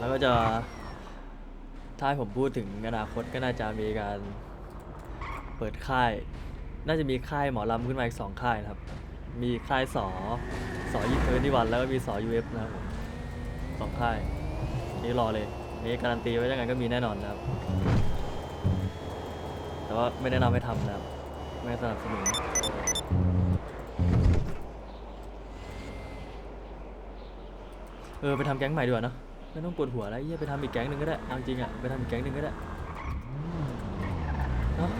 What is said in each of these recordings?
แล้วก็จะถ้าให้ผมพูดถึงอนาคตก็น่าจะมีการเปิดค่าย น่าจะมีค่ายหมอลำขึ้นมาอีกสองค่ายนะครับ มีค่ายสอสอยี่เทอร์นี่วันแล้วก็มีสอยูเอฟนะครับสองค่าย นี่รอเลยนี่การันตีไว้ยังไงก็มีแน่นอนนะครับ แต่ว่าไม่แนะนำให้ทำนะครับ ไม่สนับสนุนเออไปทำแก๊งใหม่ดีกว่าเนะ ไม่ต้องปวดหัวแล้วเยี่ยไปทำอีกแก๊งหนึ่งก็ได้เอาจริงอะไปทำอีกแก๊งหนึ่งก็ได้เนอะ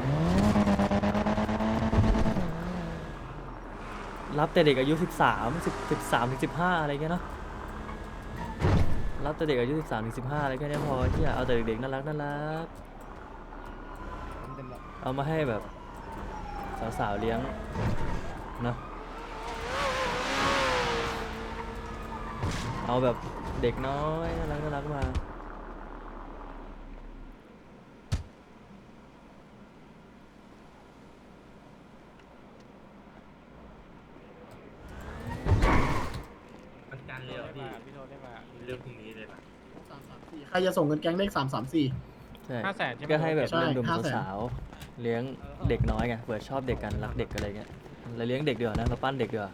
รับแต่เด็กอายุ 13 10 13ถึง15 อะไรเงี้ยเนอะรับแต่เด็กอายุ 13ถึง15 อะไรแค่เนี้ยพอที่เอาแต่เด็กๆน่ารักน่ารักเอามาให้แบบสาวๆเลี้ยงนะเอาแบบ เด็กน้อยน่ารักน่ารักมามันการเลยเหรอพี่เรื่องพรุ่งนี้เลยป่ะใครจะส่งเงินแก๊งเลขสามสามสี่ ใช่ห้าแสนใช่ไหม ก็ให้แบบใช่หนุ่มห้าแสน ๆสาวๆเลี้ยงเด็กน้อยไงเปิดชอบเด็กกันรักเด็กอะไรเงี้ยเราเลี้ยงเด็กเดือนะเราปั้นเด็กเดือ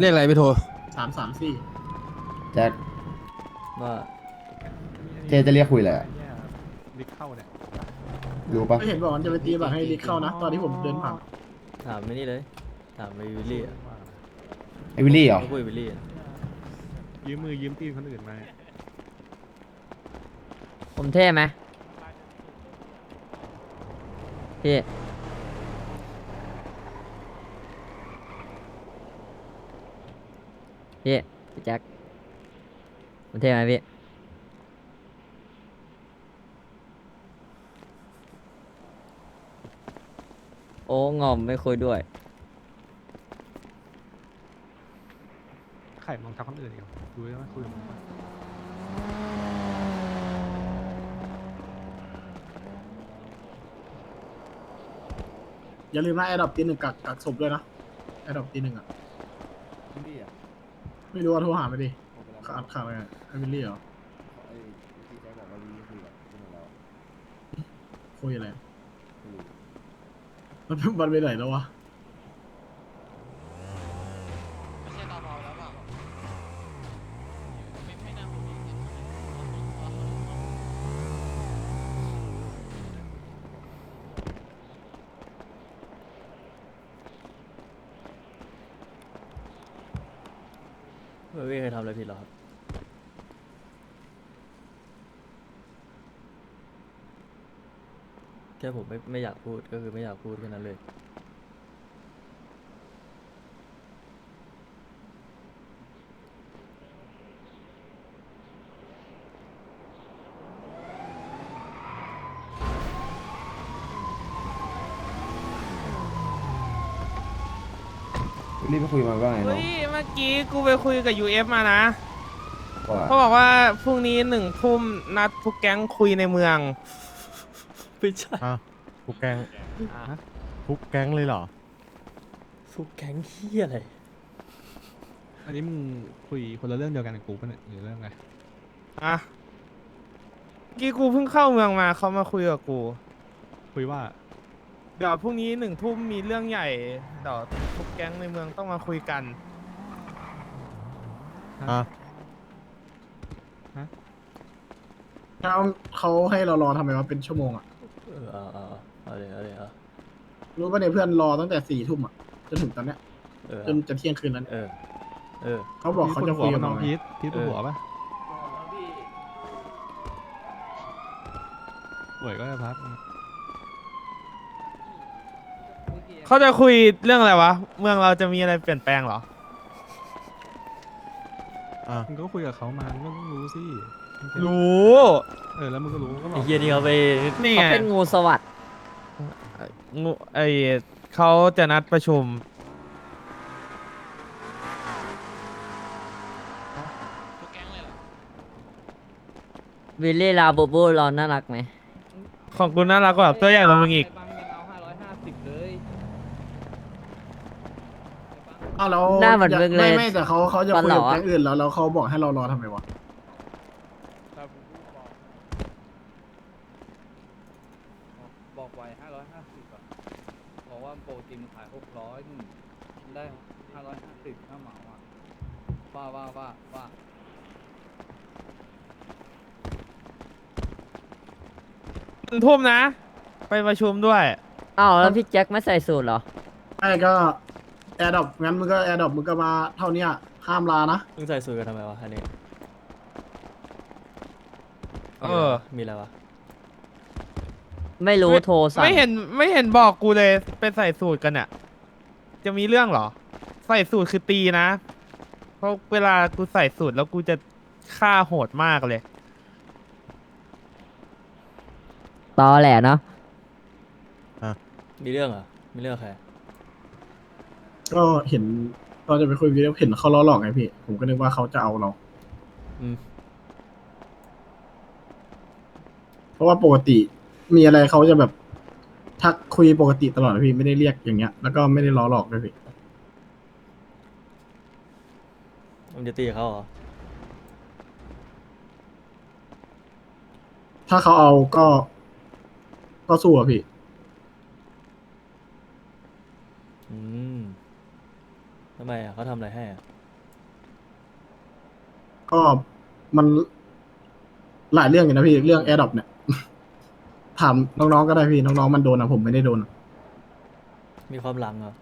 เรียกอะไรไปโทร สามสามสี่แจ็คว่าเจจะเรียกคุยอะไรอะลิกเข้าเนี่ยรู้ปะก็เห็นบอกว่าจะไปตีบัตรให้ลิกเข้านะ ตอนที่ผมเดินผ่านถามไม่นี่เลย ถามไปวิลลี่อะไอวิลลี่เหรอเขาคุยวิลลี่อะยืมมือยืมตีนคนอื่นมาผมเท่ไหมพี่ พี่พี่แจ็คผมเท่ไหมพี่ โอ้งอมไม่คุยด้วย ไข่มองทักคนอื่นอีกเหรอดูได้ไหมคุยกับมึงปะอย่าลืมนะแอดดอปตีหนึ่งกักกักศพด้วยนะแอดดอปตีหนึ่งอะวิลลี่อะ ไม่รู้ว่าโทรหาไปดิขาดขาดอะไรอะไอวิลลี่เหรอไอ้ที่แจ็คบอกว่าวิลลี่คุยกับพวกเราแล้วคุยอะไรคุยมันมันไปไหนแล้ววะ ไม่ไม่เคยทำอะไรผิดหรอกครับแค่ผมไม่ไม่อยากพูดก็คือไม่อยากพูดแค่นั้นเลย วิลลี่ไปคุยมาว่าไงน้ เฮ้ อง ย เมื่อ กี้กูไปคุยกับ UF มานะว่าเขาบอกว่าพรุ่งนี้หนึ่งทุ่มนัดทุกแก๊งคุยในเมือง ไม่ใช่ทุกแก๊งทุกแก๊งเลยเหรอทุกแก๊งเฮียอะไรอันนี้มึงคุยคนละเรื่องเดียวกันกับกูปะเนี่ยหรือเรื่องไงอะเมื่อกี้กูเพิ่งเข้าเมืองมาเขามาคุยกับกู คุยว่าเดี๋ยวพรุ่งนี้หนึ่งทุ่มมีเรื่องใหญ่เดี๋ยวทุกแก๊งในเมืองต้องมาคุยกัน อะเขาเขาให้เรารอทำไมวะเป็นชั่วโมงอะ เออเอาเอาเอาเอาเลยเอาเลยเอารู้ป่ะเนี่ยเพื่อนรอตั้งแต่สี่ทุ่มอะจนถึงตอนเนี้ยเออจนจะเที่ยงคืนแล้วเนี่ยเออ เออ เขาบอกเขาจะคุยกับน้เราองไงพีทพีทปวดหัวปะป่วยก็จะพักเขาจะคุยเรื่องอะไรวะ เมืองเราจะมีอะไรเปลี่ยนแปลงเหรอ มึงก็คุยกับเขามามึงก็ต้องรู้สิมึงเป็นรู้เออแล้วมึงก็รู้ก็บไอ้อกเฮียนี่เขาไปนี่เขาไงเป็นงูสวัสดงูไอเขาจะนัดประชุม วิลลี่ลาบูบูเราน่ารักไหมของกูน่ารักกว่าตัวใหญ่กว่ามึงอีก อ้าวแล้วหน้าเหมือนมึงเลยไม่ไม่แต่เขาเขาจะคุยกับฟันอแก๊งอื่นแล้วแล้วเขาบอกให้เรารอทำไมวะบอกบอกห้าร้อยห้าสิบบอกว่าโปรตีนขายหกร้อยได้ห้าร้อยห้าสิบถ้าเหมาอะว่าว่าว่าว่าหนึ่งทุ่มนะ ไปประชุมด้วย อ้าวแล้วพี่แจ็คไม่ใส่สูตรเหรอ ไม่ก็ แอร์ดรอปงั้นมึงก็แอร์ดรอปมึงก็มาเท่าเนี้ยห้ามลานะมึงใส่สูทกันทำไมวะอันนี้เออ มีอะไรวะไม่รู้ไม่โทรสั่งไม่เห็นไม่เห็นบอกกูเลยไปใส่สูตรกันเนี่ยจะมีเรื่องเหรอ ใส่สูตรคือตีนะ เพราะเวลากูใส่สูตรแล้วกูจะฆ่าโหดมากเลย ตอแหละเนาะมีเรื่องเหรอมีเรื่องกับใคร ก็เห็นตอนจะไปคุยวิดีโอเห็นเขาล้อหลอกไงพี่ ผมก็นึกว่าเขาจะเอาเรา อืม เพราะว่าปกติมีอะไรเขาจะแบบทักคุยปกติตลอดนะพี่ไม่ได้เรียกอย่างเงี้ย แล้วก็ไม่ได้ล้อหลอกด้วยพี่มึงจะตีกับเขาเหรอ ถ้าเขาเอาก็ ก็สู้อะพี่ อืม ทำไมอะเขาทำอะไรให้อะก็มันหลายเรื่องอยู่นะพี่เรื่องแอร์ดรอปเนี่ย ถามน้องๆก็ได้พี่น้องๆมันโดนอะผมไม่ได้โดนอะมีความหลังเหรอ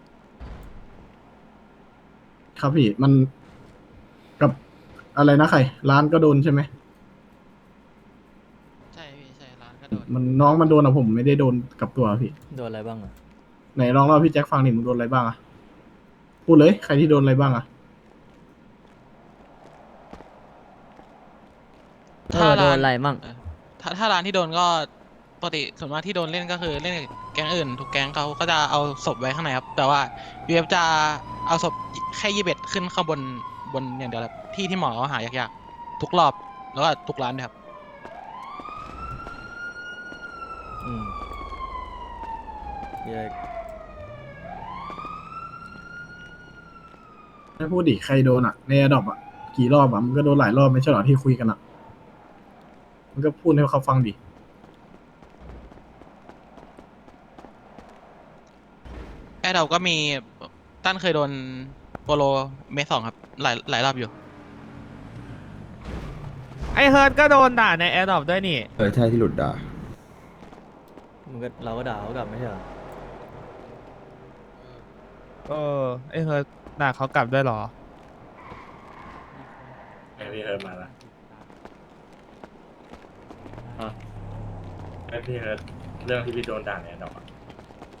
ครับพี่มันกับอะไรนะใครร้านก็โดนใช่ไหมใช่พี่ใช่ร้านก็โดนมันน้องมันโดนอะผมไม่ได้โดนกับตัวพี่ โดนอะไรบ้างอะไหนลองเล่าพี่แจ็คฟังหนิมึงโดนอะไรบ้างอะ พูดเลย ใครที่โดนอะไรบ้างอะเออโดนอะไรมั่งเออถ้าถ้าร้านที่โดนก็ปกติส่วนมากที่โดนเล่นก็คือเล่นกับแก๊งอื่นทุกแก๊งเขาก็จะเอาศพไว้ข้างในครับ แต่ว่ายูเอฟจะเอาศพแค่ยี่สิบขึ้นข้างบนบนอย่างเดียวครับที่ที่หมอเขาหายากๆทุกรอบแล้วก็ทุกร้านด้วยครับ อืมมีอะไร ไม่พูดดิใครโดนอะในแอร์ดรอปอะกี่รอบอะมันก็โดนหลายรอบไม่ใช่เหรอที่คุยกันอะมันก็พูดให้เขาฟังดิแอร์เราก็มีตั้นเคยโดนโปโลเมสสองครับ หลายหลายรอบอยู่ ไอเฮิร์ตก็โดนด่าในแอร์ดรอปด้วยนี่ เออใช่ที่หลุดด่ามึงก็เราก็ด่าเขากลับไม่ใช่เหรอ เออ ไอเฮิร์ต ด่าเขากลับด้วยเหรอ ไอพี่เฮิร์ตมาละไอพี่เฮิร์ตเรื่องที่พี่โดนด่าเนี่ยดอกอะ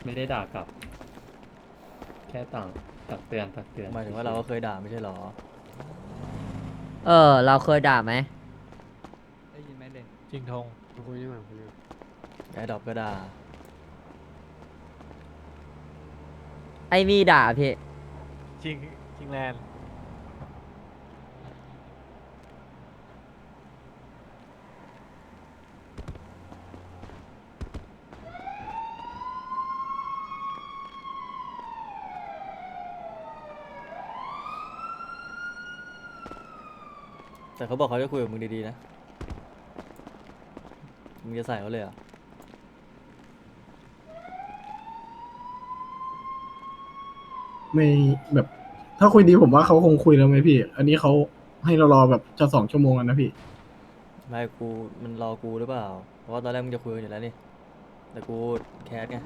ไม่ได้ด่ากลับ แค่ต่างตักเตือนตักเตือนหมายถึงว่าเราก็เคยด่าไม่ใช่เหรอ เออ เราเคยด่าไหม ได้ยินไหมเด่นจริงทงคุยดีกว่าคุยดีกว่าไอ้ดอกก็ด่า ไอ้มีด่าพี่ จริงจริงแลนด์แต่เขาบอกเขาจะคุยกับมึงดีๆนะ มึงจะใส่เขาเลยเหรอะ ไม่แบบ ถ้าคุยดีผมว่าเขาคงคุยแล้วไหมพี่ อันนี้เขาให้เรารอแบบจะสองชั่วโมงแล้วนะพี่ ไม่กูมันรอกูหรือเปล่า เพราะว่าตอนแรกมึงจะคุยกันอยู่แล้วนี่ แต่กูแคสไง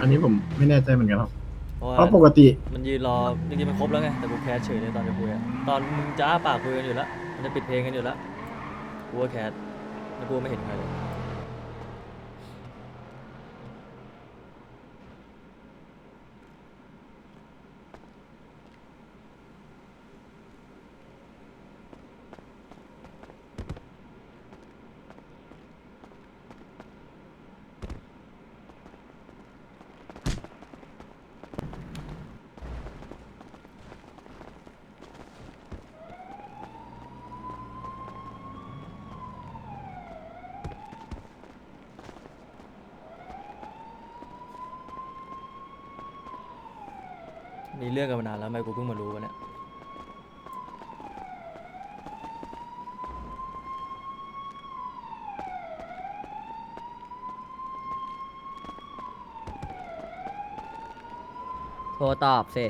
อันนี้ผมไม่แน่ใจเหมือนกันครับเพราะว่าเพราะปกติ มันยืนรอจริงๆมันครบแล้วไง แต่กูแคสเฉยเลยตอนจะคุยอะตอนมึงจะอ้าปากคุยกันอยู่แล้ว มันจะปิดเพลงกันอยู่แล้ว กูก็แคสแล้วกูก็ไม่เห็นใครเลย มีเรื่องกันมานานแล้วทำไมกูเพิ่งมารู้วะเนี่ย โทรตอบสิ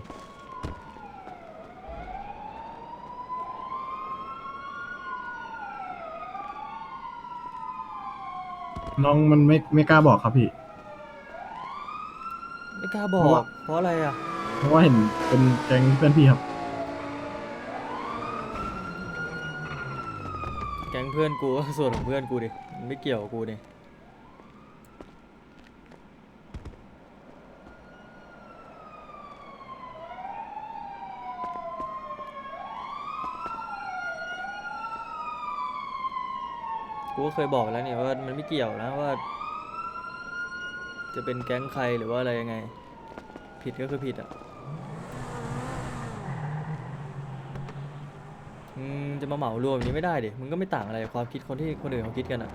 น้องมันไม่ไม่กล้าบอกครับพี่ ไม่กล้าบอกเพราะอะไรอะ เพราะว่าเห็นเป็นแก๊งเพื่อนพี่ครับแก๊งเพื่อนกูก็ส่วนของเพื่อนกูดิมันไม่เกี่ยวกับกูดิกูก็เคยบอกแล้วนี่ว่ามันไม่เกี่ยวนะว่า จะเป็นแก๊งใครหรือว่าอะไรยังไง ผิดก็คือผิดอะ อืมจะมาเหมารวมอย่างนี้ไม่ได้ดิมึงก็ไม่ต่างอะไรกับความคิดคนที่คนอื่นเขาคิดกันอะ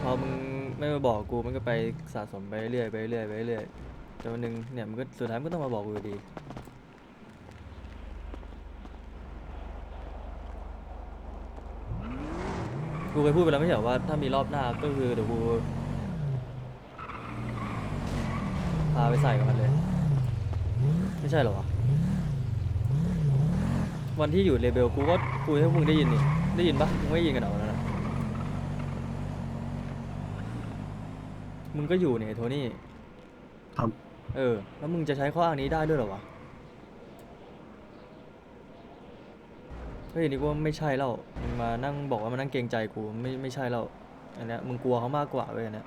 พอมึงไม่มาบอกกูมันก็ไปสะสมไปเรื่อยไปเรื่อยไปเรื่อยจนวันหนึ่งเนี่ยมันก็สุดท้ายมันก็ต้องมาบอกกูอยู่ดี กูเคยพูดไปแล้วไม่ใช่เหรอว่าถ้ามีรอบหน้าก็คือเดี๋ยวกูพาไปใส่กับมันเลย ไม่ใช่เหรอวะวันที่อยู่เลเบลกูก็คุยให้พวกมึงได้ยินนี่ได้ยินปะมึงไม่ยินกันเหรอวันนั้นอะ มึงก็อยู่เนี่ยไอ้โทนี่ครับ เออ แล้วมึงจะใช้ข้ออ้างนี้ได้ด้วยเหรอวะเฮ้ยนี่กูว่าไม่ใช่แล้วมึงมานั่งบอกว่ามานั่งเกรงใจกูไม่ไม่ใช่แล้วอันเนี้ยมึงกลัวเขามากกว่าเว้ยอันเนี้ย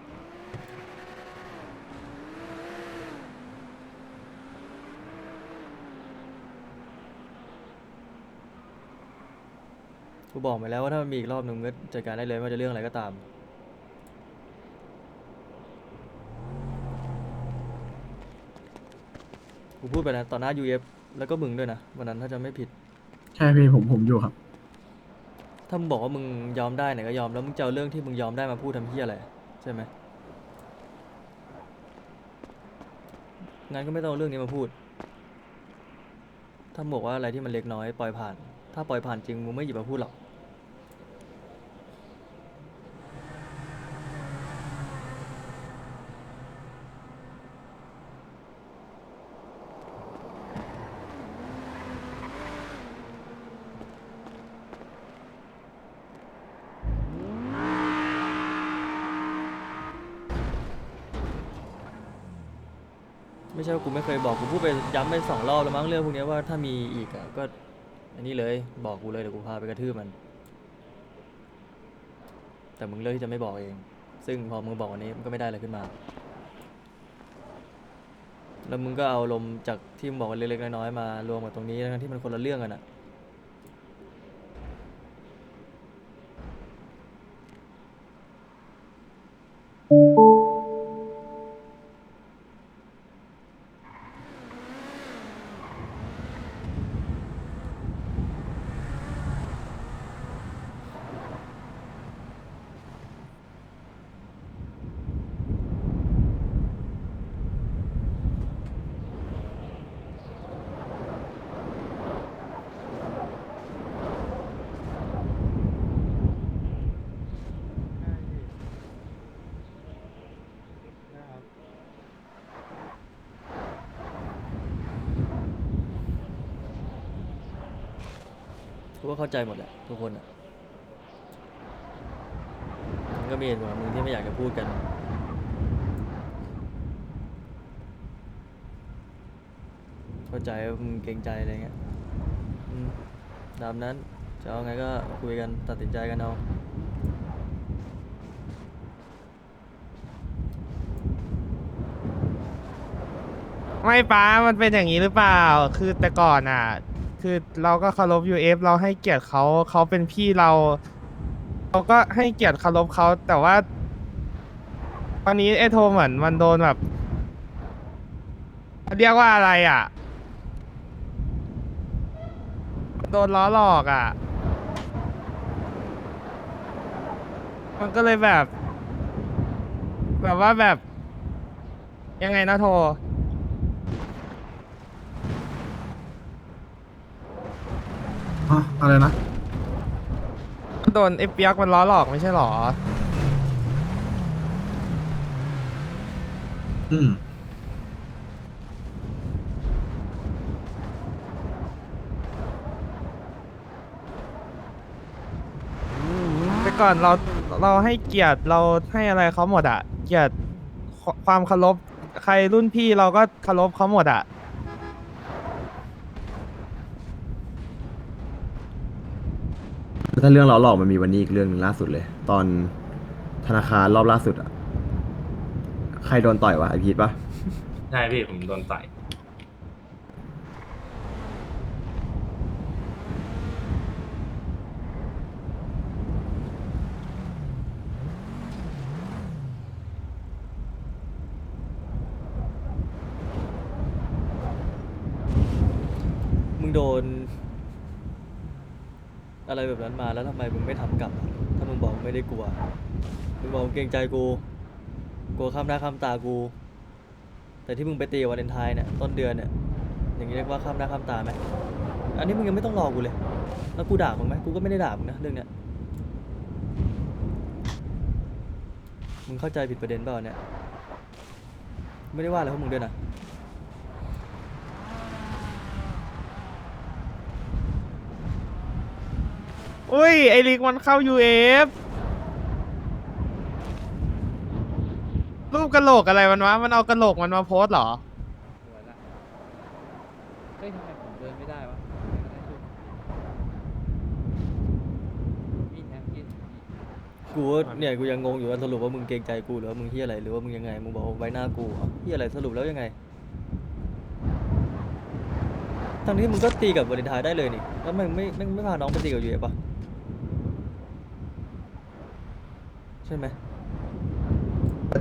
กูบอกไปแล้วว่าถ้ามันมีอีกรอบหนึ่งมึงก็จัดการได้เลยไม่ว่าจะเรื่องอะไรก็ตาม กูพูดไปนะต่อหน้า UF แล้วก็มึงด้วยนะวันนั้นถ้าจะไม่ผิด ใช่พี่ผมผมอยู่ครับ ถ้ามึงบอกว่ามึงยอมได้ไหนก็ยอมแล้วมึงจะเอาเรื่องที่มึงยอมได้มาพูดทำเพี้ยอะไรใช่ไหมงั้นก็ไม่ต้องเอาเรื่องนี้มาพูด ถ้ามึงบอกว่าอะไรที่มันเล็กน้อยปล่อยผ่าน ถ้าปล่อยผ่านจริงมึงไม่หยิบมาพูดหรอก ไม่ใช่ว่ากูไม่เคยบอกกูพูดไป ย้ำไปสองรอบแล้วมั้งเรื่องพวกเนี้ยว่าถ้ามีอีกอะก็อันนี้เลยบอกกูเลยเดี๋ยวกูพาไปกระทืบมัน แต่มึงเลือกที่จะไม่บอกเอง ซึ่งพอมึงบอกวันนี้มันก็ไม่ได้อะไรขึ้นมา แล้วมึงก็เอาลมจากที่มึงบอกเล็กๆน้อยๆมารวมกับตรงนี้ทั้งที่มันคนละเรื่องกันอะ กูก็เข้าใจหมดแหละทุกคนอะมันก็มีเหตุผลของมึงที่ไม่อยากจะพูดกัน เข้าใจว่ามึงเกรงใจอะไรเงี้ยอืมตามนั้นจะเอาไงก็คุยกันตัดสินใจกันเอาไม่ป้ามันเป็นอย่างนี้หรือเปล่า คือแต่ก่อนอะ คือเราก็เคารพ UF เราให้เกียรติเขาเขาเป็นพี่เรา เราก็ให้เกียรติเคารพเขาแต่ว่าวันนี้ไอ้โทเหมือนมันโดนแบบเรียกว่าอะไรอะ โดนล้อหลอกอะ มันก็เลยแบบ แบบว่าแบบ ยังไงนะโท รอะอะไรนะ โดนไอ้เปียกมันล้อหลอกไม่ใช่หรอ อืมแต่ก่อนเราเราให้เกียรติเราให้อะไรเขาหมดอะเกียรติควความเคารพใครรุ่นพี่เราก็เคารพเขาหมดอะ ถ้าเรื่องเราหลอกมันมีวันนี้อีกเรื่องหนึงล่าสุดเลย ตอนธนาคารรอบล่าสุดอะใครโดนต่อยวะไอพีทปะใช่พี่ผมโดนต่อยมึงโดน อะไรแบบนั้นมาแล้วทำไมมึงไม่ทำกลับอะถ้ามึงบอกมึงไม่ได้กลัว มึงบอกมึงเกรงใจกู กลัวข้ามหน้าข้ามตากู แต่ที่มึงไปตีวาเลนไทน์เนี่ยต้นเดือนเนี่ย อย่างนี้เรียกว่าข้ามหน้าข้ามตาไหมอันนี้มึงยังไม่ต้องรอกูเลย แล้วกูด่ามึงไหมกูก็ไม่ได้ด่ามึงนะเรื่องเนี้ย มึงเข้าใจผิดประเด็นเปล่าเนี่ย ไม่ได้ว่าอะไรพวกมึงด้วยนะ อุ้ย ไอลิกมันเข้า UF รูปกระโหลกอะไรมันวะ มันเอากระโหลกมันมาโพสต์เหรอสวยละเฮ้ยทำไมผมเดินไม่ได้วะมีแทงกินกูว่าเนี่ยกูยังงงอยู่ว่าสรุปว่ามึงเกรงใจกูหรือว่ามึงเฮียอะไรหรือว่ามึงยังไงมึงบอกว่าไว้หน้ากูอะเฮียอะไรสรุปแล้วยังไงทั้งที่มึงก็ตีกับวาเลนไทน์ได้เลยนี่แล้วมึงไม่ไม่ไม่พาน้องไปตีกับยูเอฟปะ ใช่ไหม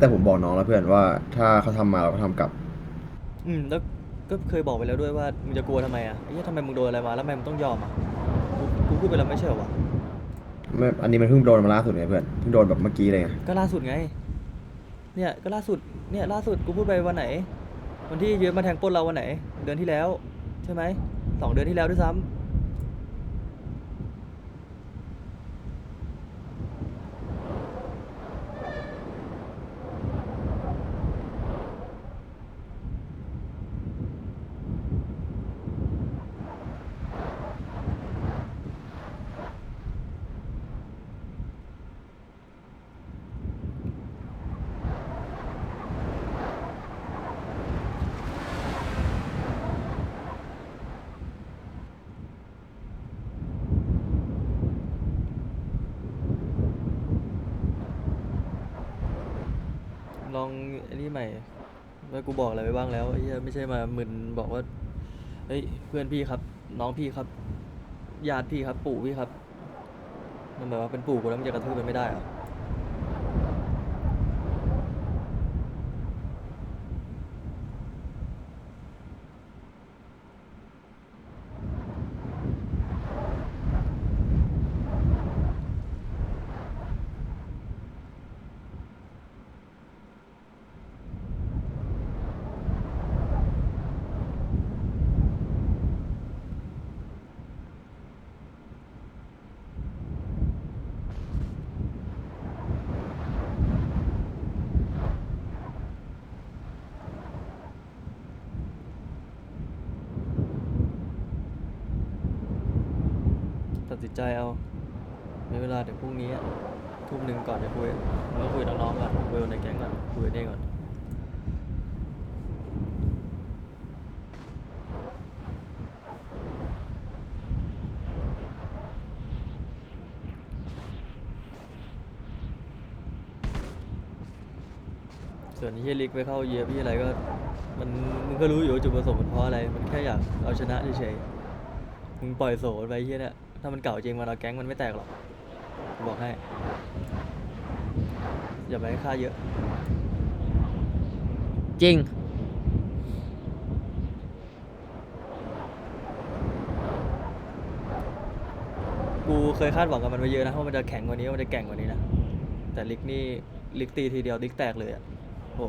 แต่ผมบอกน้องแล้วเพื่อนว่า ถ้าเขาทำมาเราก็ทำกลับ อืมแล้วก็เคยบอกไปแล้วด้วยว่ามึงจะกลัวทำไมอะไอ้เหี้ยทำไมมึงโดนอะไรมาแล้วทำไมมึงต้องยอมอะกูกูพูดไปแล้วไม่ใช่เหรอวะไม่อันนี้มันเพิ่งโดนมาล่าสุดไงเพื่อน เพิ่งโดนแบบเมื่อกี้เลยไงก็ล่าสุดไง เนี่ยก็ล่าสุดเนี่ยล่าสุดกูพูดไปวันไหนวันที่ยูเอฟมาแทงปล้นเราวันไหน เดือนที่แล้ว ใช่ไหมสองเดือนที่แล้วด้วยซ้ำ ลองไอ้นี่ใหม่แล้วกูบอกอะไรไปบ้างแล้วไอ้เหี้ยไม่ใช่มามึนบอกว่าเฮ้ยเพื่อนพี่ครับ น้องพี่ครับญาติพี่ครับ ปู่พี่ครับ มันแบบว่าเป็นปู่กูแล้วมันจะกระทืบมันไม่ได้เหรอ ตัดสินใจเอาในเวลาเดี๋ยวพรุ่งนี้ทุ่มหนึ่งก่อนจะคุยแล้วคุยกับน้องๆก่อนคุยกับในแก๊งก่อนคุยกับเน่ก่อนส่วนที่เฮยลิกไปเข้าเยียพี่อะไรก็ มันมึงก็รู้อยู่จุดประสงค์มันเพราะอะไร มันแค่อยากเอาชนะเฉยๆมึงปล่อยโสดไปเฮียเนี่ย ถ้ามันเก่าจริงมันเอาแก๊งมันไม่แตกหรอกกูบอกให้ อย่าไปให้ค่าเยอะ จริง กูเคยคาดหวังกับมันไว้เยอะนะว่ามันจะแข็งกว่านี้ว่ามันจะแกร่งกว่านี้นะ แต่ลิกนี่ลิกตีทีเดียวลิกแตกเลยอะโอ้โห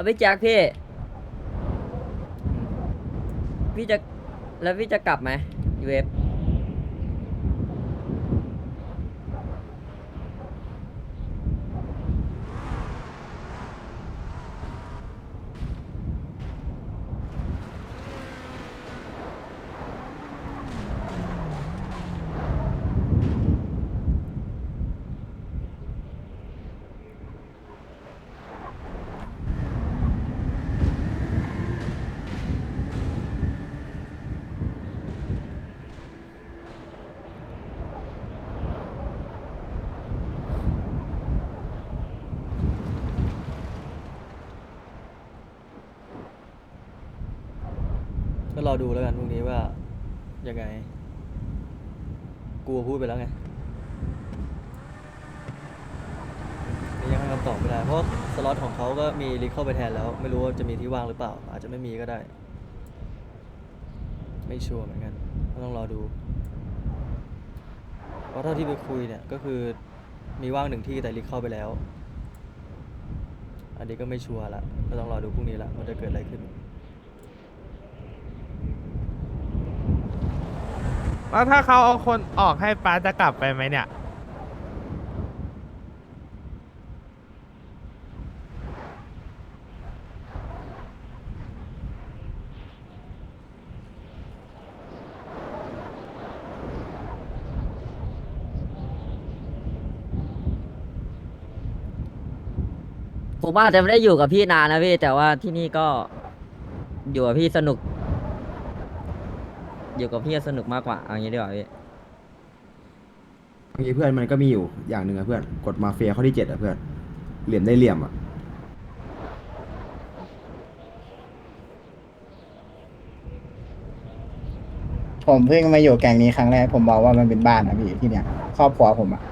เอาพี่แจ็คพี่ พี่จะแล้วพี่จะกลับไหมยูเอฟ ก็รอดูแล้วกันพรุ่งนี้ว่ายังไงกูพูดไปแล้วไงยังให้คำตอบไม่ได้เพราะสล็อตของเขาก็มีลิกเข้าไปแทนแล้ว ไม่รู้ว่าจะมีที่ว่างหรือเปล่า อาจจะไม่มีก็ได้ ไม่ชัวร์เหมือนกันก็ต้องรอดูเพราะเท่าที่ไปคุยเนี่ยก็คือมีว่างหนึ่งที่แต่ลิกเข้าไปแล้ว อันนี้ก็ไม่ชัวร์ละก็ต้องรอดูพรุ่งนี้ละว่าจะเกิดอะไรขึ้น แล้วถ้าเขาเอาคนออกให้ป้าจะกลับไปไหมเนี่ย ผมอาจจะไม่ได้อยู่กับพี่นานนะพี่ แต่ว่าที่นี่ก็อยู่กับพี่สนุก อยู่กับพี่สนุกมากกว่าเอางี้ดีกว่าพี่บางทีเพื่อนมันก็มีอยู่อย่างหนึ่งอะเพื่อนกฎมาเฟียข้อที่เจ็ดอะเพื่อนเหลี่ยมได้เหลี่ยมอะผมเพิ่งมาอยู่แก๊งนี้ครั้งแรกผมบอกว่ามันเป็นบ้านนะพี่ที่เนี้ยครอบครัวผมอะ